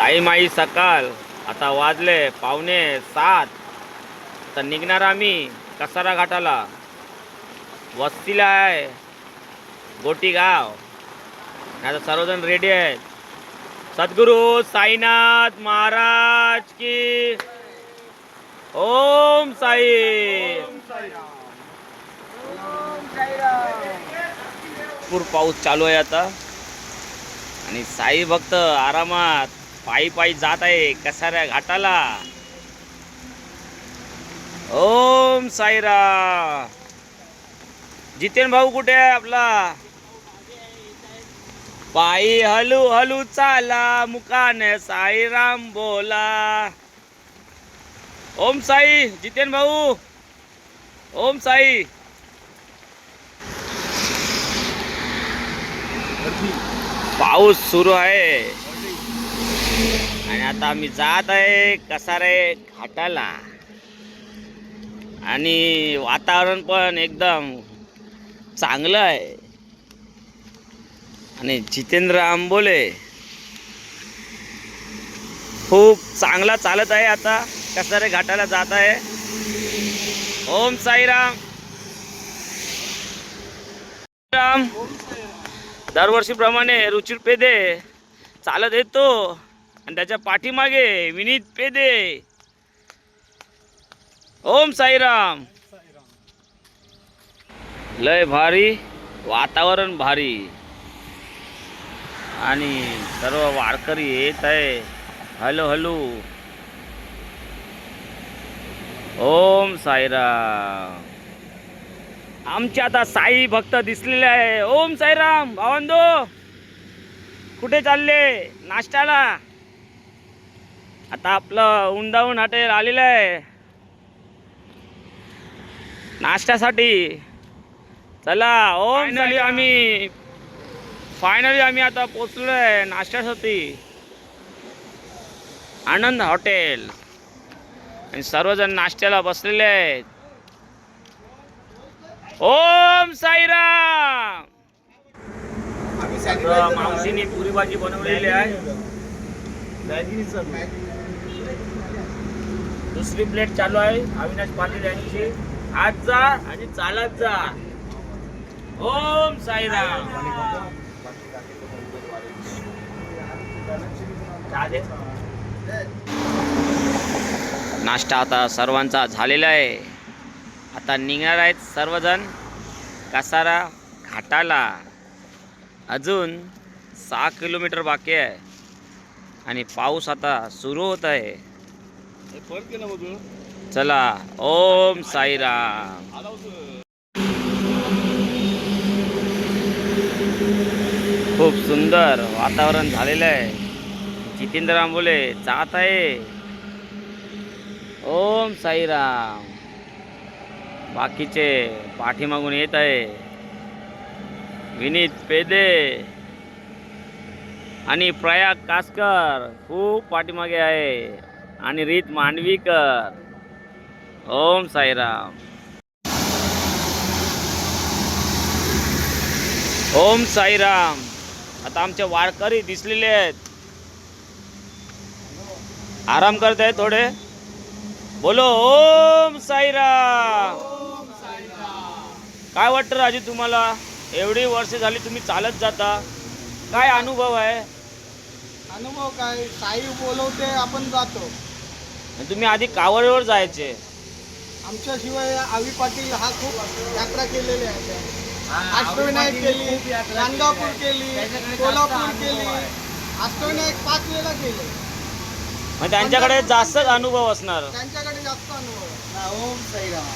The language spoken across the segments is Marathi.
टाईम माई सकाळ आता वाजले पावणे सात. तर निघणार आम्ही कसारा घाटाला. वस्तीला आहे. गोटी गाव आता सर्वजण रेडी आहेत. सद्गुरू साईनाथ महाराज की ओम साई भरपूर पाऊस चालू आहे आता. आणि साई भक्त आरामात पायी पायी जात आहे कसाऱ्या घाटाला. ओम साईरा जितेन भाऊ कुठे आहे आपला? पायी हलू हलू चाला मुकाने साईराम बोला. ओम साई जितेन भाऊ. ओम साई. पाऊस सुरू आहे. आणि आता आम्ही जात आहे कसारे घाटाला. आणि वातावरण पण एकदम चांगलं आहे. आणि जितेंद्र आंबोले खूप चांगला चालत आहे आता. कसारे घाटाला जात आहे. ओम साईराम. राम दरवर्षीप्रमाणे रुचिर पेदे चालत येतो. आणि त्याच्या पाठीमागे विनीत पेदे. ओम साईराम. लय भारी वातावरण भारी. आणि सर्व वारकरी येत आहे हॅलो हॅलो ओम साईराम. आमचे आता साई भक्त दिसलेले आहे. ओम साईराम भावंदो कुठे चालले? नाश्त्याला? आता आपलं उंदावून हॉटेल आलेलं आहे. नाश्त्यासाठी. चला ओम फायनली आम्ही फायनली आम्ही आता पोचलो आहे नाश्त्यासाठी. आनंद हॉटेल. आणि सर्वजण नाश्त्याला बसलेले आहेत. ओम साईराम! सगळं मावशीने पुरी भाजी बनवलेली आहे. दुसरी प्लेट चालू आहे. अविनाश पाटील यांची. आज जा आणि चालत जा. ओम साईराम. नाश्ता आता सर्वांचा झालेला आहे. आता निघणार आहेत सर्वजण कसारा घाटाला. अजून सहा किलोमीटर बाकी आहे. आणि पाऊस आता सुरू होत आहे. चला ओम साईराम. खूप सुंदर वातावरण झालेलं आहे. जितेंद्र आंबोले जात आहे. ओम साईराम. बाकीचे पाठीमागून येत आहे. विनीत पेदे आणि प्रयाग कासकर खूप पाठीमागे आहे. आणि रीत मांडवीकर. ओम साईराम. ओम साईराम. आता आमचे वारकरी दिसलेले आहेत. आराम करत आहे थोडे? बोलो ओम साईराम. काय वाटतं राजू तुम्हाला? एवढी वर्ष झाली तुम्ही चालत जाता. काय अनुभव आहे? अनुभव काय? साई बोलवते आपण जातो. आणि तुम्ही आधी कावडीवर जायचे. आमच्याशिवाय आवी पाटील हा खूप यात्रा केलेली आहे. अष्टविनायक केली गाणगापूर केली कोल्हापूर केली. अष्टविनायक पाच वेळेला केले. मग त्यांच्याकडे जास्तच अनुभव असणार. त्यांच्याकडे जास्त अनुभव ओम साईराम.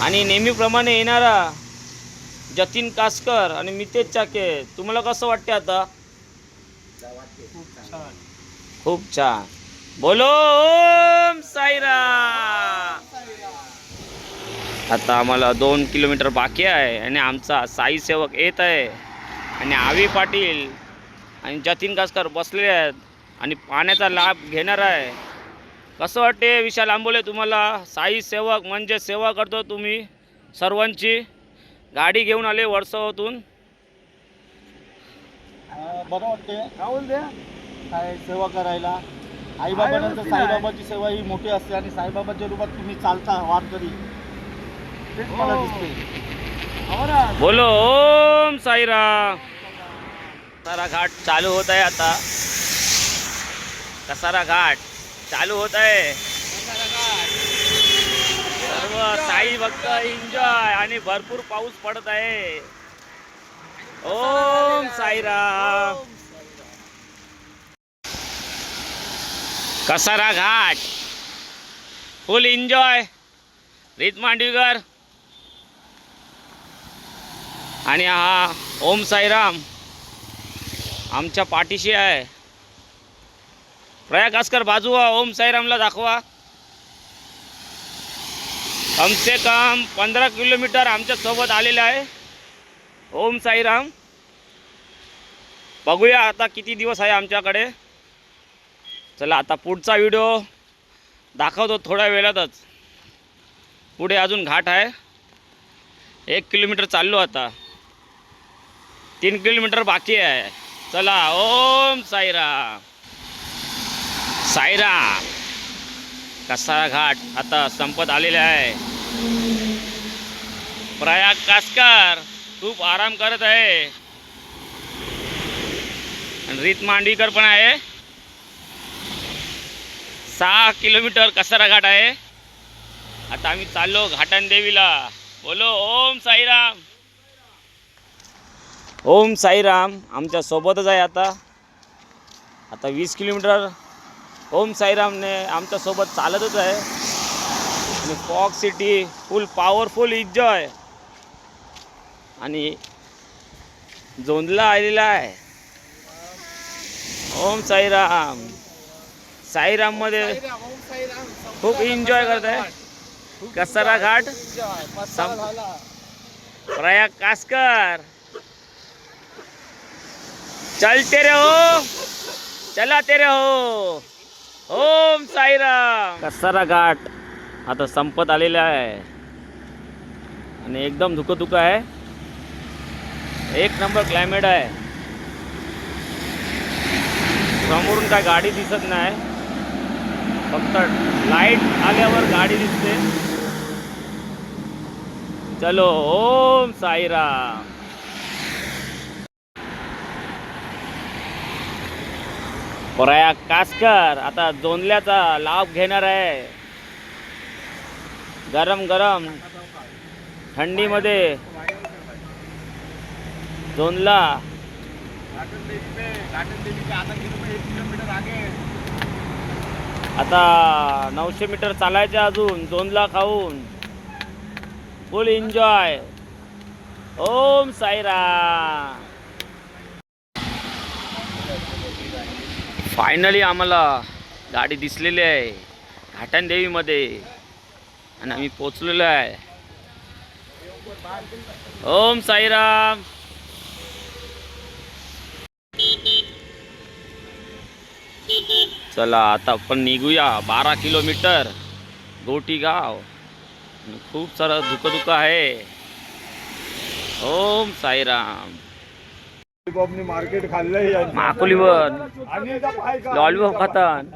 आणि नेहमीप्रमाणे येणारा जतीन कासकर आणि मितेश चाके तुम्हाला कसं वाटते आता? खूप छान. खूप छान. बोलो ओम साईराम आता आम्हाला दोन किलोमीटर बाकी आहे आणि आमचा साई सेवक येत आहे. आणि आवी पाटील आणि जतीन कासकर बसलेले आहेत आणि पाण्याचा लाभ घेणार आहे. कसं वाटते विशाल आंबोले तुम्हाला? साई सेवक म्हणजे सेवा करतो तुम्ही सर्वांची. गाडी घेऊन आले वर्षातून. बरं वाटते काय बोलते काय सेवा करायला? आईबाबांनंतर साईबाबाची सेवा ही मोठी असते आणि साईबाबाच्या रूपात तुम्ही चालता वारकरी तेच मला दिसते बोलो ओम साईराम. कसारा घाट चालू होत आहे आता. कसारा घाट चालू होत आहे. सर्व साई भक्त एन्जॉय आणि भरपूर पाऊस पडत आहे. ओम साईराम. कसारा घाट फुल एन्जॉय रीत मांडवीकर आणि हा ओम साईराम आमच्या पाठीशी आहे. प्रयाग अस्कर बाजू व्हा, ओम साईरामला दाखवा. कमसे कम पंधरा किलोमीटर आमच्यासोबत आलेलं आहे. ओम साईराम. बघूया आता किती दिवस आहे आमच्याकडे. चला आता पुढचा व्हिडिओ दाखवतो थोड्या वेळातच. पुढे अजून घाट आहे. एक किलोमीटर चाललो आता. तीन किलोमीटर बाकी आहे. चला ओम साईराम. सायरा कसारा घाट आता संपत आलेला आहे. प्रयाग कासकर खूप आराम करत आहे. आणि रीत मांडवीकर पण आहे. सहा किलोमीटर कसारा घाट आहे. आता आम्ही चाललो घाटन देवीला. बोलो ओम साईराम. ओम साईराम आमच्या सोबतच आहे आता. आता वीस किलोमीटर. ओम साईरामने आमच्यासोबत चालतच आहे. आणि फॉक सिटी फुल पॉवरफुल इज्जॉय आणि जोंधला आलेला आहे. ओम साईराम. साईराममध्ये खूप एन्जॉय करत आहे कसारा घाट. प्रयाग कासकर. चलते ते हो. चलाते हो. ओम साईराम. कसारा घाट आता संपत आलेला आहे. आणि एकदम धुकं धुकं आहे. एक नंबर क्लायमेट आहे. समोरून काय गाडी दिसत नाही. फक्त लाइट आल्यावर गाडी दिसते. चलो ओम साईराम. पराया कासकर आता दोनल्याचा लाभ घेणार आहे. गरम गरम थंडीमध्ये दोनला आता नऊशे मीटर चालायचे अजून दोनला खाऊन full enjoy Om Sairam. Finally आम्हाला गाडी दिसलेली आहे घाटणदेवीमध्ये आणि आम्ही पोचलेलो आहे. ओम साईराम. चला आता आपण निघूया. बारा किलोमीटर. गोटी गाव. खूप सारं धुकं धुकं आहे. ओम साईराम. लॉलीपॉपनी मार्केट खाल्लंय यांचं. माकुलीवर? लॉलीपॉप खातान.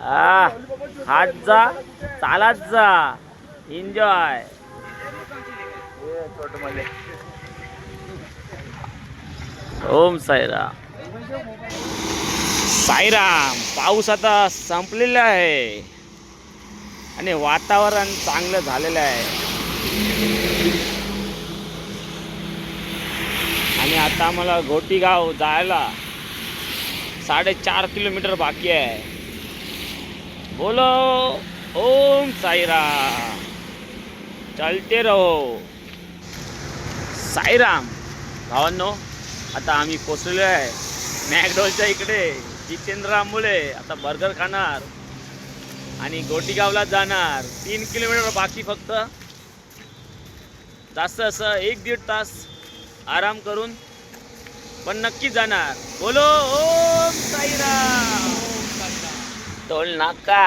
हा हात जा चालात जा. एन्जॉय ओम साईराम. साईराम पाऊस आता संपलेला आहे. आणि वातावरण चांगलं झालेलं आहे. आणि आता मला घोटीगाव जायला साडेचार किलोमीटर बाकी आहे. बोलो ओम साईराम. चलते रहो. साईराम भावांनो आता आम्ही पोचलेलो आहे मॅकडॉलच्या इकडे. जितेंद्र आंबोले आता बर्गर खाणार आणि गोटीगावला जाणार. तीन किलोमीटर बाकी फक्त. जास्त असं एक दीड तास आराम करून पण नक्की जाणार. बोलो ओम साईराम. टोल नाका.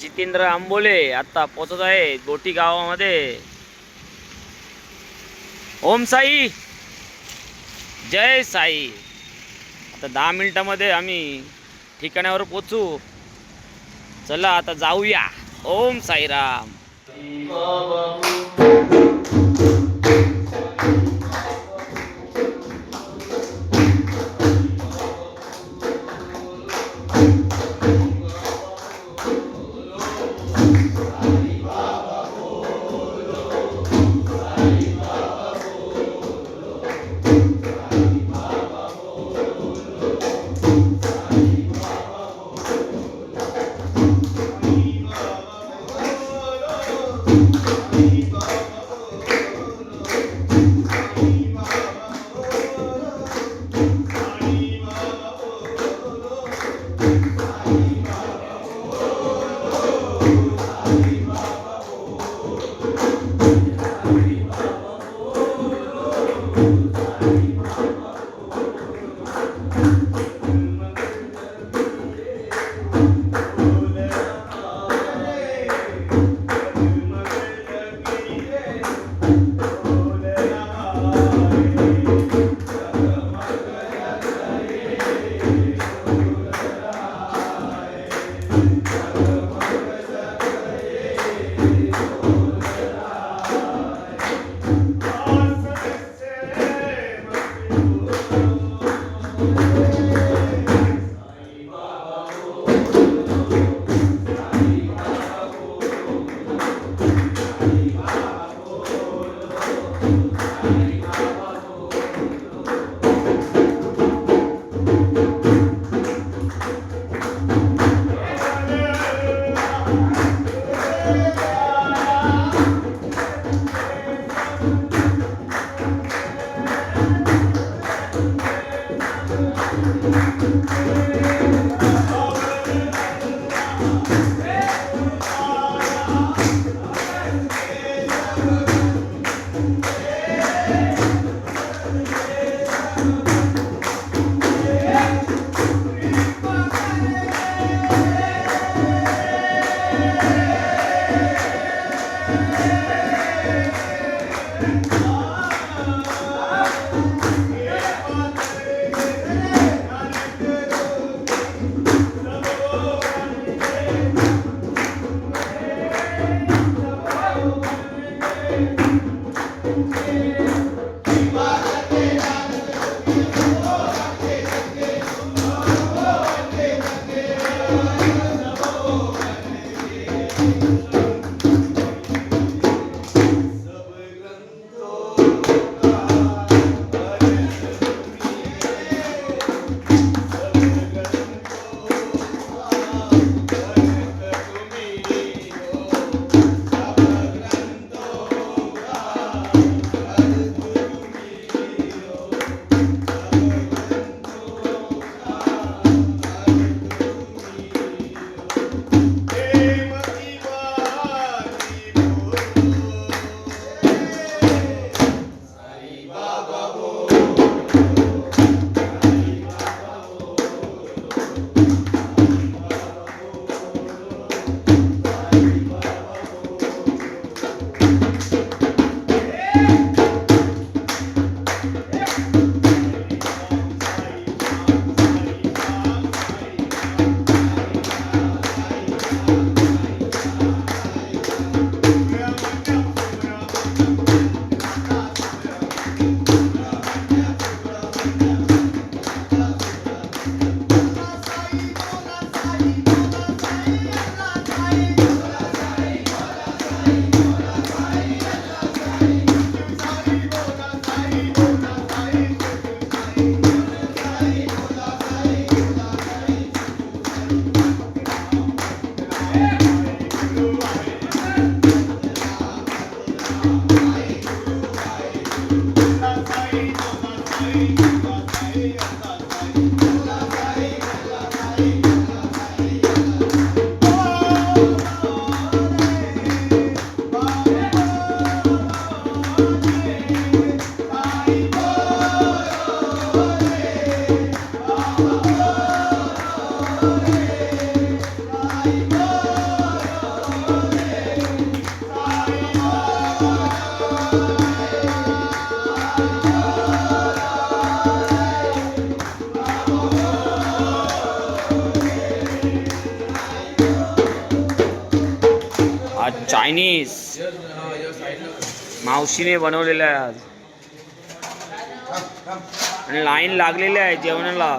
जितेंद्र आंबोले आता पोचत आहे गोटी गावामध्ये ओम साई. जय साई. आता दहा मिनिटामध्ये आम्ही ठिकाणावर पोचू चला आता जाऊया. ओम साईराम. Música चायनीज मावशीने बनवलेलं आहे आज. आणि लाईन लागलेली आहे जेवणाला.